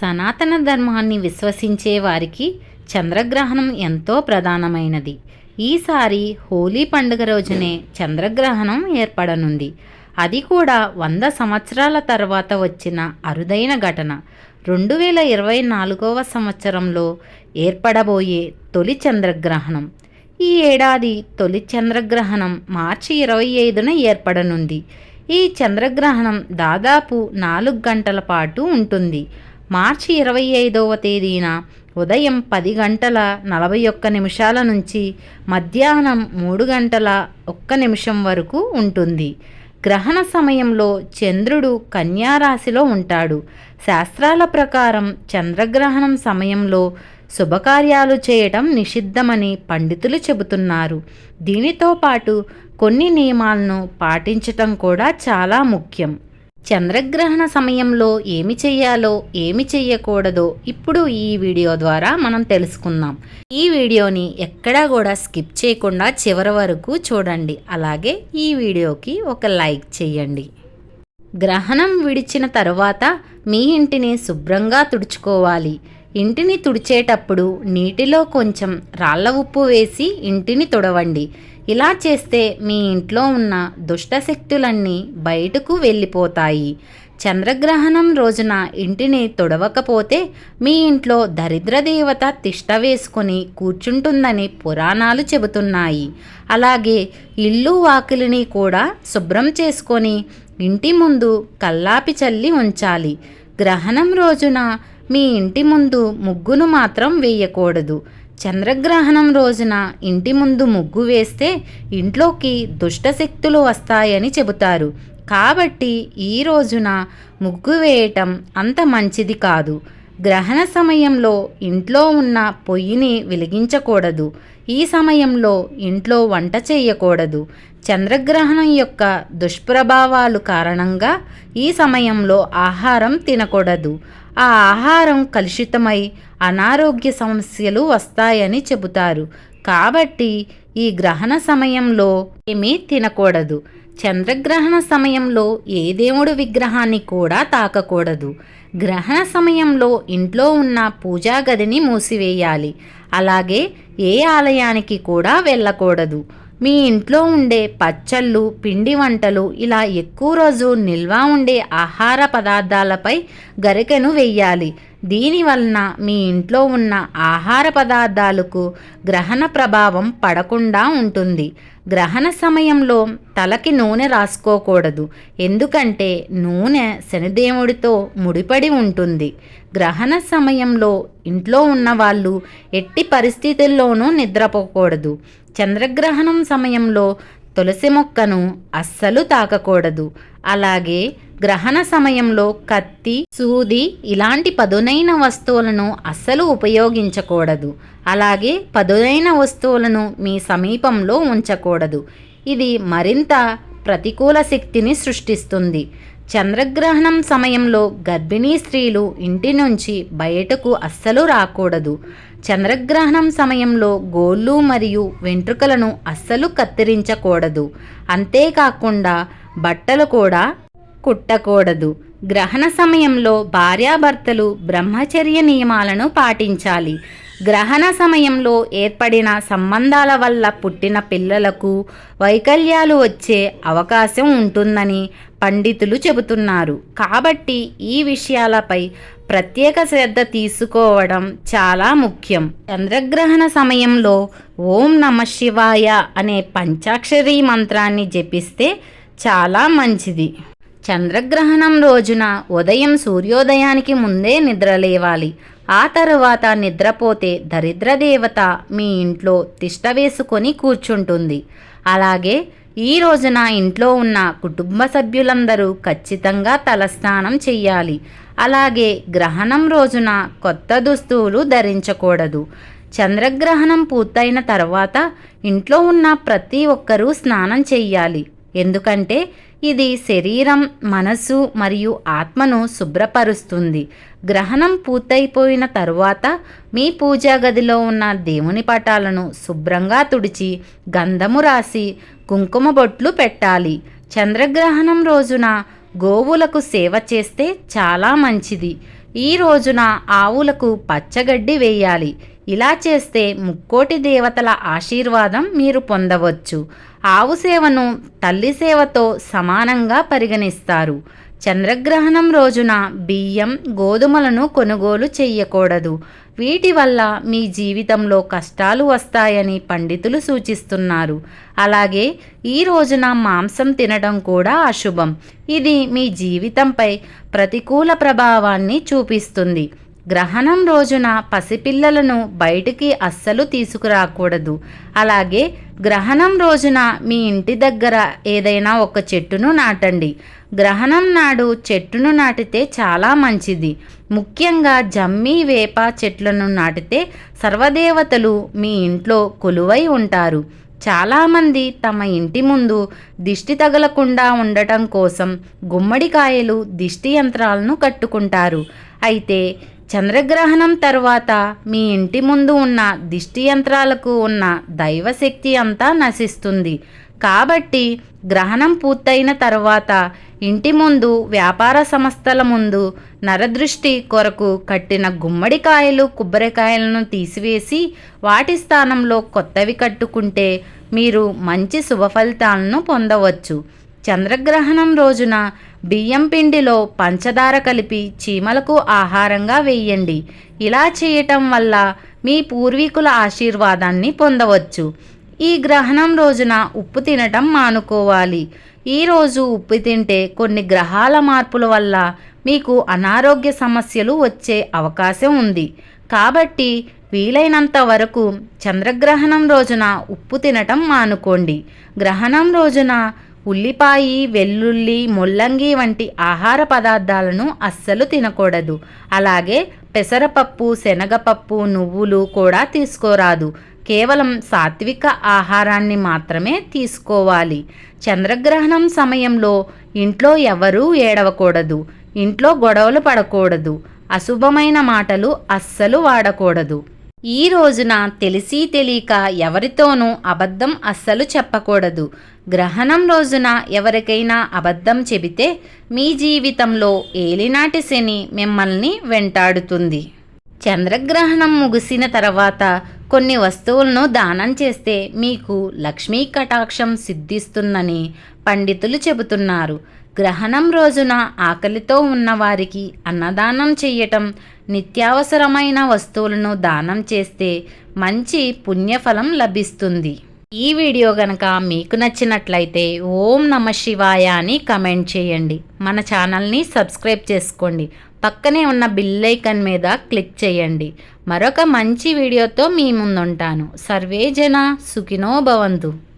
సనాతన ధర్మాన్ని విశ్వసించే వారికి చంద్రగ్రహణం ఎంతో ప్రధానమైనది. ఈసారి హోలీ పండుగ రోజునే చంద్రగ్రహణం ఏర్పడనుంది. అది కూడా వంద సంవత్సరాల తర్వాత వచ్చిన అరుదైన ఘటన. రెండు వేల ఇరవై నాలుగవ సంవత్సరంలో ఏర్పడబోయే తొలి చంద్రగ్రహణం. ఈ ఏడాది తొలి చంద్రగ్రహణం మార్చి ఇరవై ఐదున ఏర్పడనుంది. ఈ చంద్రగ్రహణం దాదాపు నాలుగు గంటల పాటు ఉంటుంది. మార్చి ఇరవై ఐదవ తేదీన ఉదయం పది గంటల నలభై ఒక్క నిమిషాల నుంచి మధ్యాహ్నం మూడు గంటల ఒక్క నిమిషం వరకు ఉంటుంది. గ్రహణ సమయంలో చంద్రుడు కన్యారాశిలో ఉంటాడు. శాస్త్రాల ప్రకారం చంద్రగ్రహణం సమయంలో శుభకార్యాలు చేయటం నిషిద్ధమని పండితులు చెబుతున్నారు. దీనితో పాటు కొన్ని నియమాలను పాటించటం కూడా చాలా ముఖ్యం. చంద్రగ్రహణ సమయంలో ఏమి చేయాలో ఏమి చేయకూడదో ఇప్పుడు ఈ వీడియో ద్వారా మనం తెలుసుకుందాం. ఈ వీడియోని ఎక్కడా కూడా స్కిప్ చేయకుండా చివరి వరకు చూడండి. అలాగే ఈ వీడియోకి ఒక లైక్ చేయండి. గ్రహణం విడిచిన తరువాత మీ ఇంటిని శుభ్రంగా తుడుచుకోవాలి. ఇంటిని తుడిచేటప్పుడు నీటిలో కొంచెం రాళ్ళ ఉప్పు వేసి ఇంటిని తుడవండి. ఇలా చేస్తే మీ ఇంట్లో ఉన్న దుష్టశక్తులన్నీ బయటకు వెళ్ళిపోతాయి. చంద్రగ్రహణం రోజున ఇంటిని తొడవకపోతే మీ ఇంట్లో దరిద్ర దేవత తిష్ట వేసుకొని కూర్చుంటుందని పురాణాలు చెబుతున్నాయి. అలాగే ఇల్లు వాకిలిని కూడా శుభ్రం చేసుకొని ఇంటి ముందు కల్లాపి చల్లి ఉంచాలి. గ్రహణం రోజున మీ ఇంటి ముందు ముగ్గును మాత్రం వేయకూడదు. చంద్రగ్రహణం రోజున ఇంటి ముందు ముగ్గు వేస్తే ఇంట్లోకి దుష్టశక్తులు వస్తాయని చెబుతారు. కాబట్టి ఈ రోజున ముగ్గు వేయటం అంత మంచిది కాదు. గ్రహణ సమయంలో ఇంట్లో ఉన్న పొయ్యిని వెలిగించకూడదు. ఈ సమయంలో ఇంట్లో వంట చేయకూడదు. చంద్రగ్రహణం యొక్క దుష్ప్రభావాలు కారణంగా ఈ సమయంలో ఆహారం తినకూడదు. ఆ ఆహారం కలుషితమై అనారోగ్య సమస్యలు వస్తాయని చెబుతారు. కాబట్టి ఈ గ్రహణ సమయంలో ఏమీ తినకూడదు. చంద్రగ్రహణ సమయంలో ఏ దేవుడు విగ్రహాన్ని కూడా తాకకూడదు. గ్రహణ సమయంలో ఇంట్లో ఉన్న పూజా గదిని మూసివేయాలి. అలాగే ఏ ఆలయానికి కూడా వెళ్ళకూడదు. మీ ఇంట్లో ఉండే పచ్చళ్ళు పిండి వంటలు ఇలా ఎక్కువ రోజు నిల్వ ఉండే ఆహార పదార్థాలపై గరికెను వెయ్యాలి. దీనివలన మీ ఇంట్లో ఉన్న ఆహార పదార్థాలకు గ్రహణ ప్రభావం పడకుండా ఉంటుంది. గ్రహణ సమయంలో తలకి నూనె రాసుకోకూడదు. ఎందుకంటే నూనె శనిదేవుడితో ముడిపడి ఉంటుంది. గ్రహణ సమయంలో ఇంట్లో ఉన్న వాళ్ళు ఎట్టి పరిస్థితుల్లోనూ నిద్రపోకూడదు. చంద్రగ్రహణం సమయంలో తులసి మొక్కను అస్సలు తాకకూడదు. అలాగే గ్రహణ సమయంలో కత్తి సూది ఇలాంటి పదునైన వస్తువులను అస్సలు ఉపయోగించకూడదు. అలాగే పదునైన వస్తువులను మీ సమీపంలో ఉంచకూడదు. ఇది మరింత ప్రతికూల శక్తిని సృష్టిస్తుంది. చంద్రగ్రహణం సమయంలో గర్భిణీ స్త్రీలు ఇంటి నుంచి బయటకు అస్సలు రాకూడదు. చంద్రగ్రహణం సమయంలో గోళ్ళు మరియు వెంట్రుకలను అస్సలు కత్తిరించకూడదు. అంతేకాకుండా బట్టలు కూడా కుట్టకూడదు. గ్రహణ సమయంలో భార్యాభర్తలు బ్రహ్మచర్య నియమాలను పాటించాలి. గ్రహణ సమయంలో ఏర్పడిన సంబంధాల వల్ల పుట్టిన పిల్లలకు వైకల్యాలు వచ్చే అవకాశం ఉంటుందని పండితులు చెబుతున్నారు. కాబట్టి ఈ విషయాలపై ప్రత్యేక శ్రద్ధ తీసుకోవడం చాలా ముఖ్యం. చంద్రగ్రహణ సమయంలో ఓం నమ శివాయ అనే పంచాక్షరీ మంత్రాన్ని జపిస్తే చాలా మంచిది. చంద్రగ్రహణం రోజున ఉదయం సూర్యోదయానికి ముందే నిద్రలేవాలి ఆ తరువాత నిద్రపోతే దరిద్రదేవత మీ ఇంట్లో తిష్ట వేసుకొని కూర్చుంటుంది. అలాగే ఈ రోజున ఇంట్లో ఉన్న కుటుంబ సభ్యులందరూ ఖచ్చితంగా తలస్నానం చెయ్యాలి. అలాగే గ్రహణం రోజున కొత్త దుస్తువులు ధరించకూడదు. చంద్రగ్రహణం పూర్తయిన తర్వాత ఇంట్లో ఉన్న ప్రతి ఒక్కరూ స్నానం చెయ్యాలి. ఎందుకంటే ఇది శరీరం మనసు మరియు ఆత్మను శుభ్రపరుస్తుంది. గ్రహణం పూర్తయిపోయిన తరువాత మీ పూజా గదిలో ఉన్న దేవుని పటాలను శుభ్రంగా తుడిచి గంధము రాసి కుంకుమ బొట్లు పెట్టాలి. చంద్రగ్రహణం రోజున గోవులకు సేవ చేస్తే చాలా మంచిది. ఈ రోజున ఆవులకు పచ్చగడ్డి వేయాలి. ఇలా చేస్తే ముక్కోటి దేవతల ఆశీర్వాదం మీరు పొందవచ్చు. ఆవు సేవను తల్లి సేవతో సమానంగా పరిగణిస్తారు. చంద్రగ్రహణం రోజున బియ్యం గోధుమలను కొనుగోలు చేయకూడదు వీటి వల్ల మీ జీవితంలో కష్టాలు వస్తాయని పండితులు సూచిస్తున్నారు. అలాగే ఈ రోజున మాంసం తినడం కూడా అశుభం. ఇది మీ జీవితంపై ప్రతికూల ప్రభావాన్ని చూపిస్తుంది. గ్రహణం రోజున పసిపిల్లలను బయటికి అస్సలు తీసుకురాకూడదు. అలాగే గ్రహణం రోజున మీ ఇంటి దగ్గర ఏదైనా ఒక చెట్టును నాటండి. గ్రహణం నాడు చెట్టును నాటితే చాలా మంచిది. ముఖ్యంగా జమ్మి వేప చెట్లను నాటితే సర్వదేవతలు మీ ఇంట్లో కొలువై ఉంటారు. చాలామంది తమ ఇంటి ముందు దిష్టి తగలకుండా ఉండటం కోసం గుమ్మడికాయలు దిష్టి యంత్రాలను కట్టుకుంటారు. అయితే చంద్రగ్రహణం తర్వాత మీ ఇంటి ముందు ఉన్న దిష్టి యంత్రాలకు ఉన్న దైవశక్తి అంతా నశిస్తుంది. కాబట్టి గ్రహణం పూర్తయిన తర్వాత ఇంటి ముందు వ్యాపార సంస్థల ముందు నరదృష్టి కొరకు కట్టిన గుమ్మడికాయలు కొబ్బరికాయలను తీసివేసి వాటి స్థానంలో కొత్తవి కట్టుకుంటే మీరు మంచి శుభ ఫలితాలను పొందవచ్చు. చంద్రగ్రహణం రోజున బియ్యం పిండిలో పంచదార కలిపి చీమలకు ఆహారంగా వేయండి. ఇలా చేయటం వల్ల మీ పూర్వీకుల ఆశీర్వాదాన్ని పొందవచ్చు. ఈ గ్రహణం రోజున ఉప్పు తినటం మానుకోవాలి. ఈరోజు ఉప్పు తింటే కొన్ని గ్రహాల మార్పుల వల్ల మీకు అనారోగ్య సమస్యలు వచ్చే అవకాశం ఉంది. కాబట్టి వీలైనంత వరకు చంద్రగ్రహణం రోజున ఉప్పు తినటం మానుకోండి. గ్రహణం రోజున ఉల్లిపాయి వెల్లుల్లి ముల్లంగి వంటి ఆహార పదార్థాలను అస్సలు తినకూడదు. అలాగే పెసరపప్పు శనగపప్పు నువ్వులు కూడా తీసుకోరాదు. కేవలం సాత్విక ఆహారాన్ని మాత్రమే తీసుకోవాలి. చంద్రగ్రహణం సమయంలో ఇంట్లో ఎవరూ ఏడవకూడదు. ఇంట్లో గొడవలు పడకూడదు. అశుభమైన మాటలు అస్సలు వాడకూడదు. ఈ రోజున తెలిసి తెలియక ఎవరితోనూ అబద్ధం అస్సలు చెప్పకూడదు. గ్రహణం రోజున ఎవరికైనా అబద్ధం చెబితే మీ జీవితంలో ఏలినాటి శని మిమ్మల్ని వెంటాడుతుంది. చంద్రగ్రహణం ముగిసిన తర్వాత కొన్ని వస్తువులను దానం చేస్తే మీకు లక్ష్మీ కటాక్షం సిద్ధిస్తుందని పండితులు చెబుతున్నారు. గ్రహణం రోజున ఆకలితో ఉన్నవారికి అన్నదానం చేయటం నిత్యావసరమైన వస్తువులను దానం చేస్తే మంచి పుణ్యఫలం లభిస్తుంది. ఈ వీడియో గనక మీకు నచ్చినట్లయితే ఓం నమ శివాయ అని కమెంట్ చేయండి. మన ఛానల్ని సబ్స్క్రైబ్ చేసుకోండి. పక్కనే ఉన్న బిల్లైకన్ ఐకన్ మీద క్లిక్ చేయండి. మరొక మంచి వీడియోతో మీ ముందుంటాను. సర్వే జన సుఖినో భవంతు.